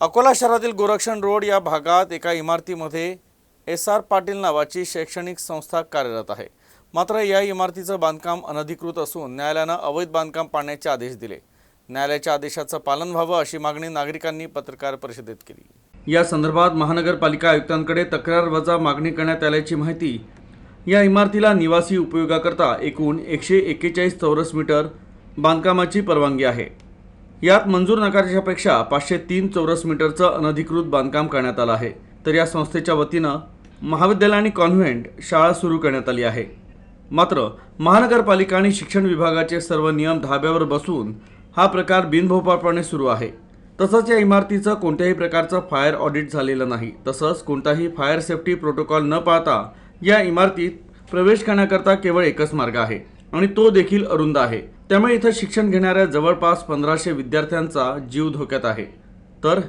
अकोला शहरातील गोरक्षण रोड या भागात एका इमारतीमध्ये एस आर पाटील नावाची शैक्षणिक संस्था कार्यरत आहे. मात्र या इमारतीचं बांधकाम अनधिकृत असून न्यायालयानं अवैध बांधकाम पाडण्याचे आदेश दिले. न्यायालयाच्या आदेशाचं पालन व्हावं अशी मागणी नागरिकांनी पत्रकार परिषदेत केली. या संदर्भात महानगरपालिका आयुक्तांकडे तक्रार वजा मागणी करण्यात आल्याची माहिती या इमारतीला निवासी उपयोगाकरता एकूण एकशे एक्केचाळीस चौरस मीटर बांधकामाची परवानगी आहे. यात मंजूर नकाशापेक्षा पाचशे तीन चौरस मीटरचं अनधिकृत बांधकाम करण्यात आलं आहे. तर या संस्थेच्या वतीनं महाविद्यालय आणि कॉन्व्हेंट शाळा सुरू करण्यात आली आहे. मात्र महानगरपालिका आणि शिक्षण विभागाचे सर्व नियम धाब्यावर बसून हा प्रकार बिनभोपाळपणे सुरू आहे. तसंच या इमारतीचं कोणत्याही प्रकारचं फायर ऑडिट झालेलं नाही. तसंच कोणताही फायर सेफ्टी प्रोटोकॉल न पाळता या इमारतीत प्रवेश करण्याकरता केवळ एकच मार्ग आहे आणि तो देखील अरुंद आहे. त्यामुळे इथं शिक्षण घेणाऱ्या जवळपास पंधराशे विद्यार्थ्यांचा जीव धोक्यात आहे. तर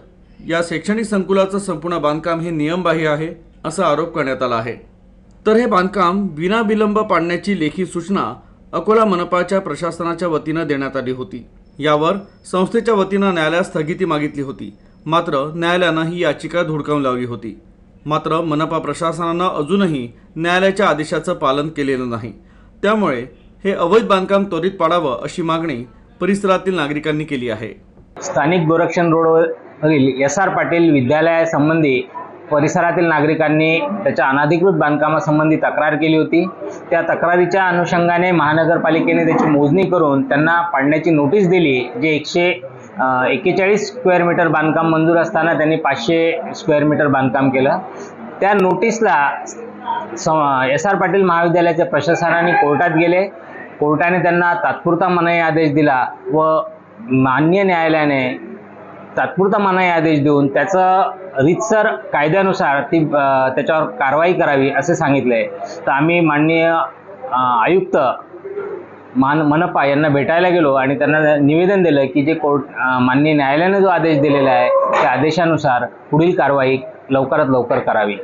या शैक्षणिक संकुलाचं संपूर्ण बांधकाम हे नियमबाह्य आहे असा आरोप करण्यात आला आहे. तर हे बांधकाम विनाविलंब पाडण्याची लेखी सूचना अकोला मनपाच्या प्रशासनाच्या वतीनं देण्यात आली होती. यावर संस्थेच्या वतीनं न्यायालयात स्थगिती मागितली होती. मात्र न्यायालयानं ही याचिका धुडकावून लावली होती. मात्र मनपा प्रशासनानं अजूनही न्यायालयाच्या आदेशाचं पालन केलेलं नाही. त्यामुळे हे अवैध बांधकाम त्वरित पाडावं अशी मागणी परिसरातील नागरिकांनी केली आहे. स्थानिक गोरक्षण रोडवरील एस आर पाटील विद्यालयासंबंधी परिसरातील नागरिकांनी त्याच्या अनाधिकृत बांधकामासंबंधी तक्रार केली होती. त्या तक्रारीच्या अनुषंगाने महानगरपालिकेने त्याची मोजणी करून त्यांना पाडण्याची नोटीस दिली जे एकशे एक्केचाळीस स्क्वेअर मीटर बांधकाम मंजूर असताना त्यांनी पाचशे स्क्वेअर मीटर बांधकाम केलं. त्या नोटीसला एस आर पाटील महाविद्यालयाच्या प्रशासनाने कोर्टात गेले. कोर्टाने त्यांना तात्पुरता मनाई आदेश दिला व मान्य न्यायालयाने तात्पुरता मनाई आदेश देऊन त्याचं रीतसर कायद्यानुसार ती त्याच्यावर कारवाई करावी असे सांगितले. तर आम्ही माननीय आयुक्त मान मनपा यांना भेटायला गेलो आणि त्यांना निवेदन दिलं की जे कोर्ट अ, माननीय न्यायालयाने जो आदेश दिलेला आहे त्या आदेशानुसार पुढील कारवाई लवकरात लवकर करावी.